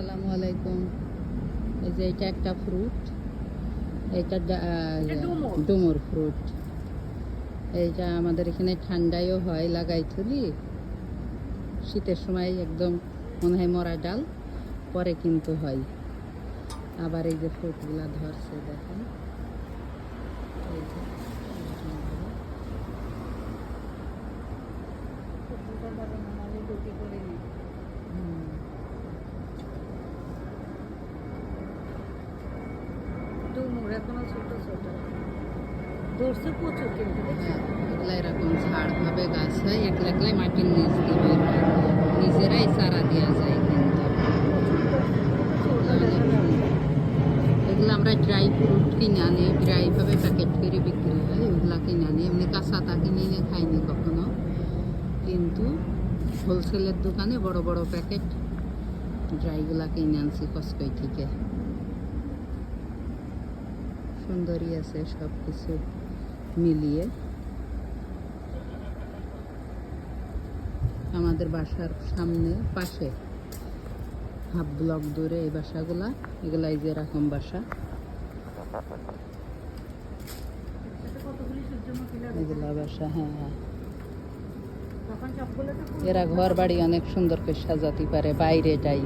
আসসালামু আলাইকুম। এই যে এটা একটা ফ্রুট এটা ডুমুর। ফ্রুট এইটা আমাদের এখানে ঠান্ডায়ও হয় লাগাই তুলি শীতের সময় একদম মনে হয় মরা ডাল পরে কিন্তু হয়। আবার এই যে ফ্রুটগুলা ধরছে দেখেন। এই যে হুম। ডুমুর এখনও ছোট ছোট। ধরছে প্রচুর কিন্তু এরকম ঝাড় ভাবে গাছ হয়, এগুলা এগুলাই মাটির নিচ দিয়ে নিজেরাই চারা দেওয়া যায় কিন্তু। এগুলো আমরা ড্রাই ফ্রুট কিনে আনি, ড্রাই ভাবে প্যাকেট করে বিক্রি হয় ওগুলা কিনে আনি। এমনি কাঁচাটা কিনে এনে খাইনি কখনো। কিন্তু হোলসেলের দোকানে বড় বড় প্যাকেট ড্রাইগুলা কিনে আনছি কসকই থেকে। সুন্দরই আছে সব কিছু মিলিয়ে। আমাদের বাসার সামনে, পাশে, হাফ ব্লক দূরে এই বাসাগুলা, এগুলা এই যে এরকম বাসা। এগুলা বাসা হ্যাঁ। হ্যাঁ এরা ঘর বাড়ি অনেক সুন্দর করে সাজাতে পারে, বাইরে যাই